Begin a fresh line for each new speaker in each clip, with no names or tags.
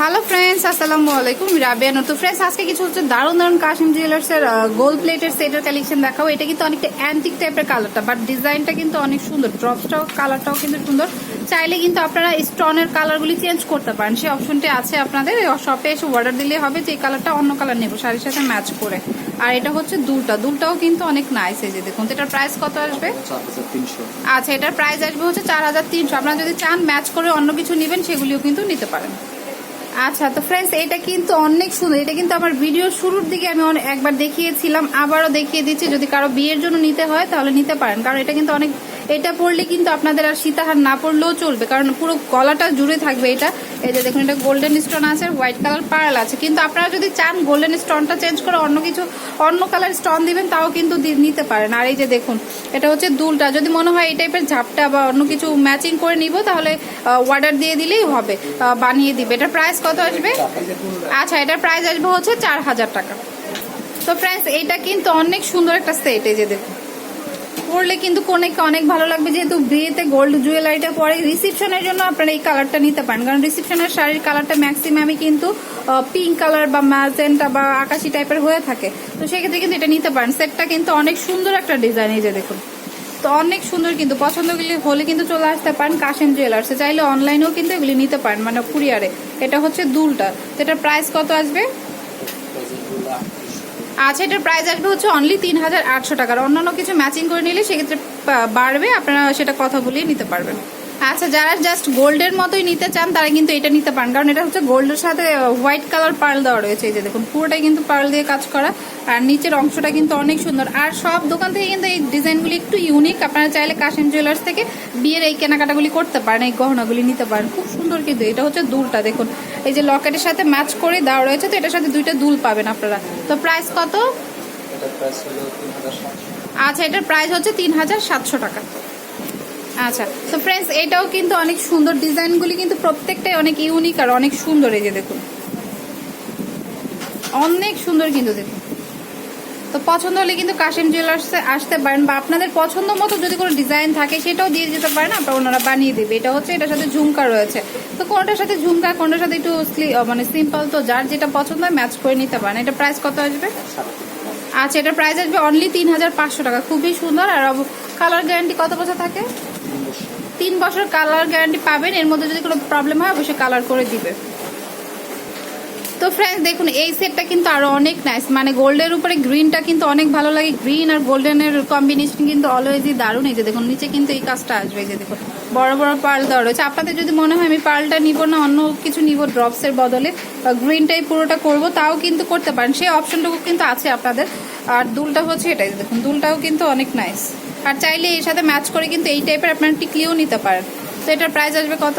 Hello friends আসসালামু আলাইকুম রাবিয়া নতু ফ্রেন্ডস আজকে কিছু হচ্ছে দারুণ দারুণ কাশিম জুয়েলার্স এর গোল্ড প্লেটের সেটের কালেকশন দেখাবো। এটা কিন্তু অনেকটা অ্যান্টিক টাইপের কালারটা বাট ডিজাইনটা কিন্তু অনেক সুন্দর। ড্রপসটাও কালারটাও কিন্তু সুন্দর। চাইলে কিন্তু আপনারা স্টোনের কালারগুলি চেঞ্জ করতে পারেন। সেই অপশনটি আছে আপনাদের। শপে এসে অর্ডার দিলে হবে যে এই কালারটা অন্য কালার নেব শাড়ির সাথে ম্যাচ করে। আর এটা হচ্ছে দুলটা। দুলটাও কিন্তু অনেক নাইস এই যে দেখুন। তো এটার প্রাইস কত আসবে?
তিনশো।
আচ্ছা এটার প্রাইস আসবে হচ্ছে চার হাজার তিনশো। আপনারা যদি চান ম্যাচ করে অন্য কিছু নেবেন সেগুলিও কিন্তু নিতে পারেন। আচ্ছা তো ফ্রেন্ডস এটা কিন্তু অনেক সুন্দর। এটা কিন্তু আমার ভিডিও শুরুর দিকে আমি একবার দেখিয়েছিলাম, আবারও দেখিয়ে দিচ্ছি। যদি কারও বিয়ের জন্য নিতে হয়, তাহলে নিতে পারেন। কারণ এটা কিন্তু অনেক এটা পড়লে কিন্তু আপনাদের আর সীতাহার না পড়লেও চলবে। কারণ পুরো গলাটা জুড়ে থাকবে এটা। এই যে দেখুন, এটা গোল্ডেন স্টোন আছে হোয়াইট কালার পার্ল আছে। কিন্তু আপনারা যদি চান গোল্ডেন স্টোনটা চেঞ্জ করে অন্য কিছু, অন্য কালার স্টোন দিবেন, তাও কিন্তু নিতে পারেন। আর এই যে দেখুন, এটা হচ্ছে দুলটা। যদি মনে হয় এই টাইপের ঝাপটা বা অন্য কিছু ম্যাচিং করে নিব, তাহলে অর্ডার দিয়ে দিলেই হবে বানিয়ে দিবে। এটার প্রাইস কত আসবে? আচ্ছা এটার প্রাইস আসবে হচ্ছে চার হাজার টাকা। তো ফ্রেন্ডস এইটা কিন্তু অনেক সুন্দর একটা সেট এই যে দেখুন। পরলে কিন্তু কোনেকে অনেক ভালো লাগবে, যেহেতু বিয়েতে গোল্ড জুয়েলারিটা পরে রিসেপশনের জন্য আপনারা এই কালারটা নিতে পারেন। কারণ রিসেপশনের শাড়ির কালারটা ম্যাক্সিমামই কিন্তু পিঙ্ক কালার বা ম্যাজেন্টা বা আকাশি টাইপের হয়ে থাকে। তো সেক্ষেত্রে কিন্তু এটা নিতে পারেন। সেটটা কিন্তু অনেক সুন্দর একটা ডিজাইন এই যে দেখুন। তো অনেক সুন্দর কিন্তু, পছন্দগুলি হলে কিন্তু চলে আসতে পারেন কাশেম জুয়েলার্সে চাইলে অনলাইনেও কিন্তু এগুলি নিতে পারেন মানে কুরিয়ারে। এটা হচ্ছে দুলটা। তো এটার প্রাইস কত আসবে? আচ্ছা এটার প্রাইস আসবে হচ্ছে অনলি তিন হাজার আটশো টাকার। অন্যান্য কিছু ম্যাচিং করে নিলে সেক্ষেত্রে বাড়বে। আপনারা সেটা কথা বলিয়ে নিতে পারবেন। আচ্ছা যারা জাস্ট গোল্ডের মতোই নিতে চান তারা কিন্তু এটা নিতে পারেন। কারণ এটা হচ্ছে গোল্ডের সাথে হোয়াইট কালার পার্ল দেওয়া রয়েছে। এই যে দেখুন পুরোটাই কিন্তু পার্ল দিয়ে কাজ করা। আর নিচের অংশটা কিন্তু অনেক সুন্দর। আর সব দোকান থেকে কিন্তু এই ডিজাইনগুলি একটু ইউনিক আপনারা চাইলে কাশেম জুয়েলার্স থেকে বিয়ের এই কেনাকাটাগুলি করতে পারেন এই গহনাগুলি নিতে পারেন। খুব সুন্দর কিন্তু এটা হচ্ছে দুলটা দেখুন। এই যে লকেটের সাথে ম্যাচ করে দেওয়া রয়েছে তো এটার সাথে দুইটা দুল পাবেন আপনারা। তো প্রাইস কত? আচ্ছা এটার প্রাইস হচ্ছে তিন হাজার সাতশো টাকা। আচ্ছা তো ফ্রেন্ডস এটাও কিন্তু অনেক সুন্দর ডিজাইনগুলি কিন্তু প্রত্যেকটাই অনেক ইউনিক আর অনেক সুন্দর, এই যে দেখুন। অনেক সুন্দর কিন্তু দেখুন। তো পছন্দ হলে কিন্তু কাশিম জুয়েলার্সে আসতে পারেন বা আপনাদের পছন্দ মতো যদি কোনো ডিজাইন থাকে, সেটাও দিয়ে যেতে পারেন, আপনারা ওনারা বানিয়ে দেবে। এটা হচ্ছে, এটার সাথে ঝুমকা রয়েছে। তো কোনটার সাথে ঝুমকা, কোনটার সাথে একটু মানে সিম্পল তো যার যেটা পছন্দ হয় ম্যাচ করে নিতে পারেন। এটা প্রাইস কত আসবে? আচ্ছা এটার প্রাইস আসবে অনলি তিন হাজার পাঁচশো টাকা। খুবই সুন্দর আর কালার গ্যারান্টি কত বছর থাকে?
তিন বছর
কালার গ্যারান্টি পাবেন, এর মধ্যে যদি কোনো প্রবলেম হয়, অবশ্যই কালার করে দিবে। তো ফ্রেন্ডস দেখুন, এই সেটটা কিন্তু আরও অনেক নাইস মানে গোল্ডের উপরে গ্রিনটা কিন্তু অনেক ভালো লাগে। গ্রিন আর গোল্ডেনের কম্বিনেশন কিন্তু অলওয়েজই দারুণ। এই যে দেখুন, নিচে কিন্তু এই কাজটা আসবে। এই যে দেখুন, বড় বড় পার্ল দেওয়া রয়েছে। আপনাদের যদি মনে হয়, আমি পার্লটা নিব না, অন্য কিছু নিব ড্রপসের বদলে, বা গ্রিনটাই পুরোটা করব, তাও কিন্তু করতে পারেন। সেই অপশনটুকু কিন্তু আছে আপনাদের। আর দুলটা হচ্ছে এটাই, দেখুন, দুলটাও কিন্তু অনেক নাইস আর চাইলে এর সাথে ম্যাচ করে কিন্তু এই টাইপের আপনারা টিকলিও নিতে পারেন। তো এটার প্রাইস আসবে কত?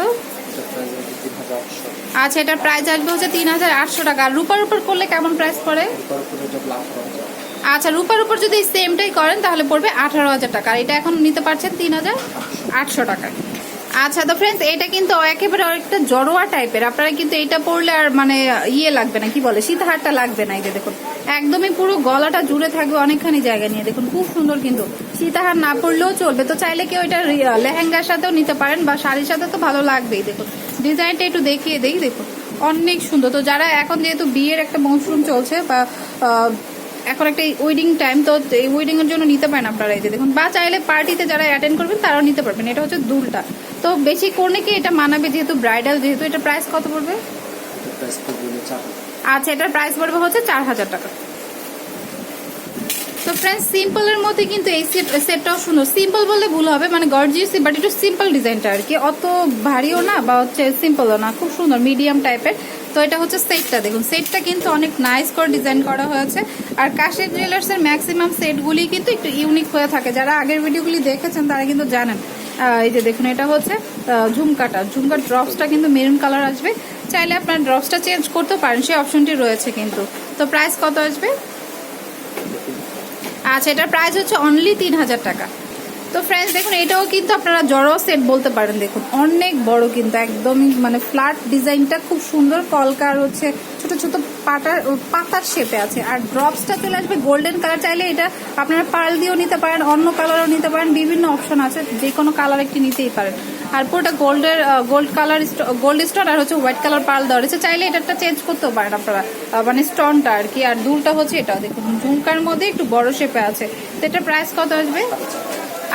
আচ্ছা এটার প্রাইস আসবে হচ্ছে তিন হাজার আটশো টাকা। আর রূপার উপর করলে কেমন প্রাইস পড়ে?
এটা
আচ্ছা রূপার উপর যদি সেমটাই করেন তাহলে পড়বে আঠারো হাজার টাকা। আর এটা এখন নিতে পারছেন তিন হাজার আটশো টাকা। আচ্ছা তো ফ্রেন্ডস এটা কিন্তু একেবারে অনেকটা জড়োয়া টাইপের আপনারা কিন্তু এটা পরলে আর মানে ইয়ে লাগবে না কি বলে সীতাহারটা লাগবে না এই যে দেখুন। একদমই পুরো গলাটা জুড়ে থাকবে অনেকখানি জায়গা নিয়ে। দেখুন খুব সুন্দর কিন্তু সীতাহার না পড়লেও চলবে। তো চাইলে এটা রি- লেহেঙ্গার সাথেও নিতে পারেন বা শাড়ির সাথে তো ভালো লাগবেই দেখুন। ডিজাইনটা একটু দেখিয়ে দেই দেখুন। অনেক সুন্দর। তো যারা এখন যেহেতু বিয়ের একটা মৌসুম চলছে বা এখন একটা ওয়েডিং টাইম তো এই ওয়েডিং এর জন্য নিতে পারেন আপনারা এই যে দেখুন। বা চাইলে পার্টিতে যারা অ্যাটেন্ড করবেন তারাও নিতে পারবেন। এটা হচ্ছে দুলটা। তো বেশি করলে কি এটা মানাবে যেহেতু ব্রাইডাল যেহেতু এটা প্রাইস কত পড়বে? আচ্ছা এটার প্রাইস পড়বে হচ্ছে চার হাজার টাকা। ফ্রেন্ডস সিম্পলের মধ্যে কিন্তু এই সেট সেটটাও সুন্দর। সিম্পল বললে ভুল হবে মানে গর্জিয়াস বাট একটু সিম্পল ডিজাইনটা আর কি। অত ভারীও না, বা হচ্ছে সিম্পলও না, খুব সুন্দর মিডিয়াম টাইপের তো এটা হচ্ছে সেটটা দেখুন। সেটটা কিন্তু অনেক নাইস করে ডিজাইন করা হয়েছে। আর কাশের জুয়েলার্সের ম্যাক্সিমাম সেটগুলি কিন্তু একটু ইউনিক হয়ে থাকে। যারা আগের ভিডিওগুলি দেখেছেন, তারা কিন্তু জানেন। এই যে দেখুন, এটা হচ্ছে ঝুমকাটা। ঝুমকার ড্রপসটা কিন্তু মেরুন কালার আসবে। চাইলে আপনার ড্রপসটা চেঞ্জ করতে পারেন, সেই অপশনটি রয়েছে কিন্তু। তো প্রাইস কত আসবে? আচ্ছা এটার প্রাইস হচ্ছে অনলি তিন হাজার টাকা। তো ফ্রেন্ডস দেখুন, এটাও কিন্তু আপনারা জড়ো সেট বলতে পারেন। দেখুন, অনেক বড় কিন্তু, একদমই মানে ফ্ল্যাট ডিজাইনটা খুব সুন্দর। কলকার হচ্ছে ছোট ছোট পাটার পাতার শেপে আছে। আর ড্রপসটা চলে আসবে গোল্ডেন কালার চাইলে এটা আপনারা পার্ল দিয়েও নিতে পারেন, অন্য কালারও নিতে পারেন, বিভিন্ন অপশন আছে যে কোনো কালার একটি নিতেই পারেন। আর পুরোটা গোল্ডের গোল্ড কালার গোল্ড স্টোন আর হচ্ছে হোয়াইট কালার পাল দেওয়া রয়েছে। চাইলে এটা একটা চেঞ্জ করতেও পারেন আপনারা। মানে স্টোনটা আর কি। আর দুলটা হচ্ছে এটা, দেখুন, ঝুমকার মধ্যে একটু বড় শেপে আছে। তো এটা প্রাইস কত আসবে?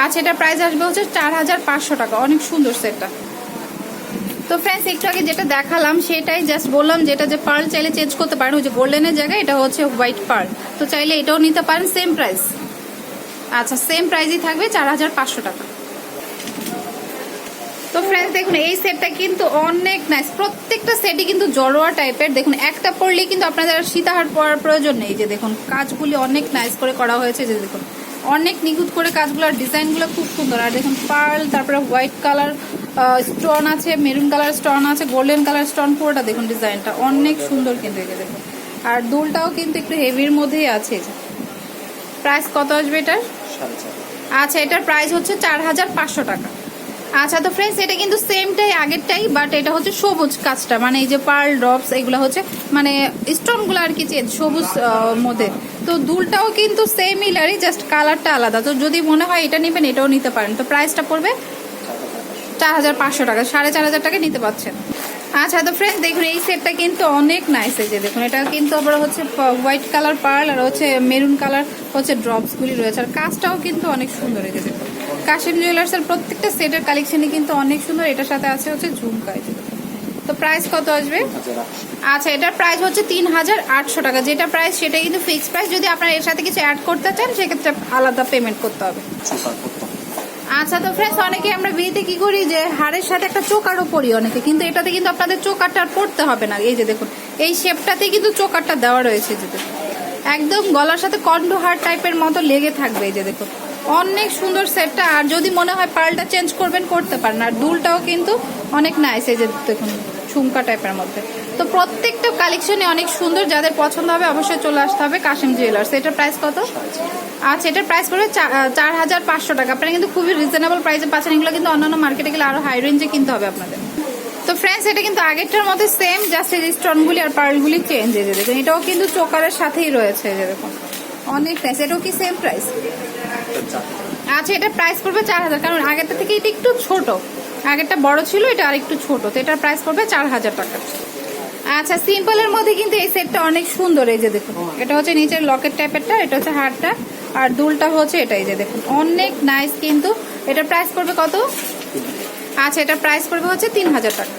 আচ্ছা এটা প্রাইস আসবে হচ্ছে চার হাজার পাঁচশো টাকা। অনেক সুন্দর সেটটা তো ফ্রেন্ডস একটু আগে যেটা দেখালাম, সেটাই জাস্ট বললাম যেটা যে পার্ল চাইলে চেঞ্জ করতে পারেন। ওই যে গোল্ডেনের জায়গায় এটা হচ্ছে হোয়াইট পার্ল তো চাইলে এটাও নিতে পারেন সেম প্রাইস আচ্ছা সেম প্রাইসই থাকবে চার হাজার পাঁচশো টাকা। তো ফ্রেন্ডস দেখুন এই সেটটা কিন্তু অনেক নাইস প্রত্যেকটা সেটই কিন্তু জলোয়া টাইপের দেখুন একটা পরলে কিন্তু আপনাদের আর সীতাহার পরার প্রয়োজন নেই। যে দেখুন কাজগুলি অনেক নাইস করে করা হয়েছে। যে দেখুন অনেক নিখুঁত করে কাজগুলো আর ডিজাইনগুলো খুব সুন্দর। আর দেখুন পার্ল তারপরে হোয়াইট কালার স্টোন আছে মেরুন কালার স্টোন আছে গোল্ডেন কালার স্টোন পুরোটা দেখুন ডিজাইনটা। অনেক সুন্দর কিন্তু যে দেখুন। আর দুলটাও কিন্তু একটু হেভির মধ্যেই আছে। প্রাইস কত আসবে এটার? আচ্ছা এটার প্রাইস হচ্ছে চার হাজার পাঁচশো টাকা। আচ্ছা তো ফ্রেন্ডস এটা কিন্তু সেমটাই আগেরটাই বাট এটা হচ্ছে সবুজ কাজটা। মানে এই যে পার্ল ড্রপস এগুলো হচ্ছে মানে স্টোনগুলো আর কি চেঞ্জ সবুজ মধ্যে তো দুলটাও কিন্তু সেম ইলারই জাস্ট কালারটা আলাদা। তো যদি মনে হয় এটা নেবেন, এটাও নিতে পারেন। তো প্রাইসটা পড়বে
চার হাজার পাঁচশো
টাকা, সাড়ে চার হাজার টাকা নিতে পারছেন আচ্ছা তো ফ্রেন্ড দেখুন, এই সেটটা কিন্তু অনেক নাইস এই যে দেখুন, এটা কিন্তু আবার হচ্ছে হোয়াইট কালার পার্ল আর হচ্ছে মেরুন কালার হচ্ছে ড্রপসগুলি রয়েছে। আর কাজটাও কিন্তু অনেক সুন্দর এই যে কাশিম জুয়েলার্সের প্রত্যেকটা সেটের কালেকশনই কিন্তু অনেক সুন্দর। এটার সাথে আছে হচ্ছে ঝুমকা। তো প্রাইস কত আসবে? আচ্ছা এটার প্রাইস হচ্ছে তিন হাজার আটশো টাকা। যেটা প্রাইস সেটা কিন্তু ফিক্সড প্রাইস যদি আপনারা এর সাথে কিছু অ্যাড করতে চান, সেক্ষেত্রে আলাদা পেমেন্ট করতে হবে। আচ্ছা তো ফ্রেন্ডস অনেকে আমরা বিয়েতে কি করি যে হাড়ের সাথে একটা চোকারও পরি অনেকে। কিন্তু এটাতে কিন্তু আপনাদের চোকারটা আর পড়তে হবে না। এই যে দেখুন, এই শেপটাতে কিন্তু চোকারটা দেওয়া রয়েছে যে একদম গলার সাথে কন্ড হার টাইপের মতো লেগে থাকবে এই যে দেখুন। অনেক সুন্দর সেটটা আর যদি মনে হয় পার্লটা চেঞ্জ করবেন, করতে পারেন। আর দুলটাও কিন্তু অনেক নাইস এই যে দেখুন, ঝুমকা টাইপের মধ্যে। তো প্রত্যেকটা কালেকশনে অনেক সুন্দর, যাদের পছন্দ হবে অবশ্যই চলে আসতে হবে কাশিম জুয়েলার্স এটার প্রাইস কত? আচ্ছা এটার প্রাইস পড়বে চার হাজার পাঁচশো টাকা। আপনারা কিন্তু খুবই রিজনেবল প্রাইসে পাচ্ছেন। এগুলো কিন্তু অন্যান্য মার্কেটে গেলে আরও হাই রেঞ্জে কিনতে হবে আপনাদের। তো ফ্রেন্ডস এটা কিন্তু আগেরটার মধ্যে সেম জাস্ট এই স্টোনগুলি আর পার্লগুলি চেঞ্জ হয়ে দেখুন এটাও কিন্তু চোকারের সাথেই রয়েছে, এই যে দেখুন। অনেক প্রাইস এটাও কি সেম প্রাইস আচ্ছা এটা প্রাইস পড়বে চার হাজার, কারণ আগেরটা থেকে এটা একটু ছোট। আগেরটা বড় ছিল, এটা আরেকটু ছোট, তো এটার প্রাইস পড়বে চার হাজার টাকা। আচ্ছা সিম্পলের মধ্যে কিন্তু এই সেটটা অনেক সুন্দর, এই যে দেখুন। এটা হচ্ছে নিচের লকেট টাইপেরটা এটা হচ্ছে হারটা, আর দুলটা হচ্ছে এটাই যে দেখুন। অনেক নাইস কিন্তু। এটা প্রাইস পড়বে কত? আচ্ছা এটা প্রাইস পড়বে হচ্ছে তিন হাজার টাকা।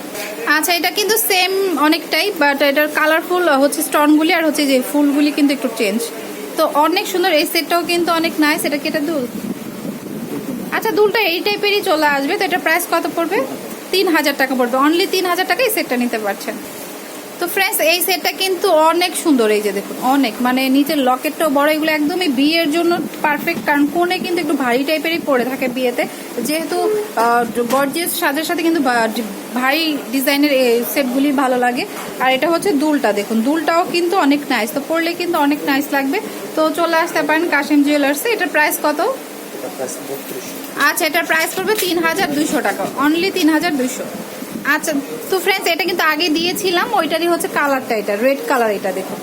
আচ্ছা এটা কিন্তু সেম অনেকটাই বাট এটার কালারফুল হচ্ছে স্টোনগুলি আর হচ্ছে যে ফুলগুলি কিন্তু একটু চেঞ্জ তো অনেক সুন্দর, এই সেটটাও কিন্তু অনেক নাইস এটা কি এটা দুল? আচ্ছা দুলটা এই টাইপেরই চলে আসবে। তো এটা প্রাইস কত পড়বে? তিন হাজার টাকা পড়বে। অনলি তিন হাজার টাকা এই সেটটা নিতে পারছেন। তো ফ্রেন্ডস এই সেটটা কিন্তু অনেক সুন্দর এই যে দেখুন অনেক। মানে নিচের লকেটটাও বড় এগুলো একদমই বিয়ের জন্য পারফেক্ট কারণ কোণে কিন্তু একটু ভারী টাইপেরই পড়ে থাকে বিয়েতে। যেহেতু গর্জিয়াস সাজের সাথে কিন্তু ভারী ডিজাইনের এই সেটগুলি ভালো লাগে। আর এটা হচ্ছে দুলটা দেখুন দুলটাও কিন্তু অনেক নাইস তো পড়লে কিন্তু অনেক নাইস লাগবে। তো চলে আসতে পারেন কাশিম জুয়েলার্সে এটার প্রাইস কত? আচ্ছা এটার প্রাইস পড়বে তিন হাজার দুইশো টাকা। অনলি তিন হাজার দুইশো। আচ্ছা তো ফ্রেন্ডস এটা কিন্তু আগে দিয়েছিলাম, ওইটারই হচ্ছে কালারটা এটা রেড কালার এটা দেখুন।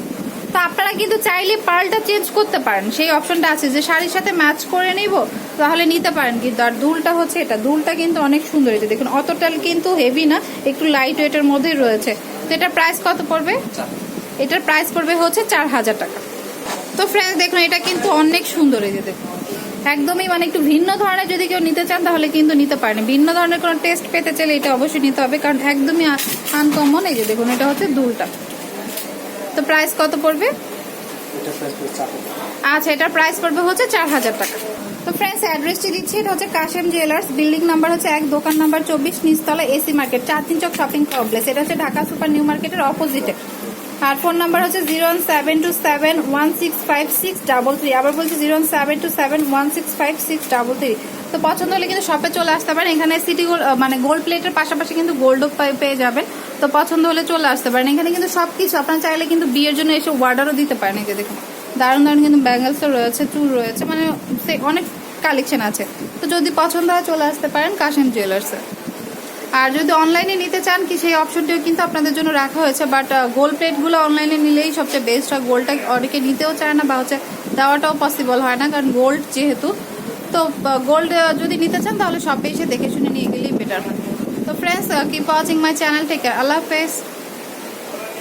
তো আপনারা কিন্তু চাইলে পার্লটা চেঞ্জ করতে পারেন, সেই অপশনটা আছে, যে শাড়ির সাথে ম্যাচ করে নিব, তাহলে নিতে পারেন, কিন্তু আর দুলটা হচ্ছে এটা, দুলটা কিন্তু অনেক সুন্দর এটা দেখুন অতটা কিন্তু হেভি না, একটু লাইট ওয়েটের মধ্যেই রয়েছে। তো এটার প্রাইস কত পড়বে? এটার প্রাইস পড়বে হচ্ছে চার হাজার টাকা। তো ফ্রেন্ডস দেখুন, এটা কিন্তু অনেক সুন্দর এই যে দেখুন। একদমই মানে একটু ভিন্ন ধরনের যদি কেউ নিতে চান তাহলে কিন্তু নিতে পারেন। ভিন্ন ধরনের কোনো টেস্ট পেতে চাইলে এটা অবশ্যই নিতে হবে কারণ একদমই আনকমন এই যে দেখুন এটা হচ্ছে দুলটা। তো প্রাইস কত পড়বে? আচ্ছা এটার প্রাইস পড়বে হচ্ছে চার হাজার টাকা। তো ফ্রেন্ডস অ্যাড্রেসটি দিচ্ছি এটা হচ্ছে কাশেম জুয়েলার্স বিল্ডিং নাম্বার হচ্ছে এক দোকান নাম্বার চব্বিশ নিচতলা এসি মার্কেট চার তিন চক শপিং কমপ্লেক্স এটা হচ্ছে ঢাকা সুপার নিউ মার্কেটের অপোজিটে আর ফোন নাম্বার হচ্ছে zero seven two seven one six five six double three. আবার বলছি zero seven two seven one six five six double three. তো পছন্দ হলে কিন্তু শপে চলে আসতে পারেন। এখানে সিটি গোল্ড মানে গোল্ড প্লেটের পাশাপাশি কিন্তু গোল্ডও পেয়ে যাবেন। তো পছন্দ হলে চলে আসতে পারেন। এখানে কিন্তু সব কিছু আপনার চাইলে কিন্তু বিয়ের জন্য এসে অর্ডারও দিতে পারেন। এই যে দেখুন, দারুণ দারুণ কিন্তু ব্যাঙ্গেলসও রয়েছে, চুল রয়েছে। মানে অনেক কালেকশন আছে। তো যদি পছন্দ হয় চলে আসতে পারেন কাশিম জুয়েলার্সে আর যদি অনলাইনে নিতে চান কি সেই অপশনটিও কিন্তু আপনাদের জন্য রাখা হয়েছে বাট গোল্ড প্লেটগুলো অনলাইনে নিলেই সবচেয়ে বেস্ট হয়। গোল্ডটা অনেকে নিতেও চায় না বা হচ্ছে দেওয়াটাও পসিবল হয় না, কারণ গোল্ড যেহেতু, তো গোল্ড যদি নিতে চান তাহলে শপে এসে দেখে শুনে নিয়ে গেলেই বেটার হয়। তো friends keep watching my channel থেকে আল্লাহ হাফেজ।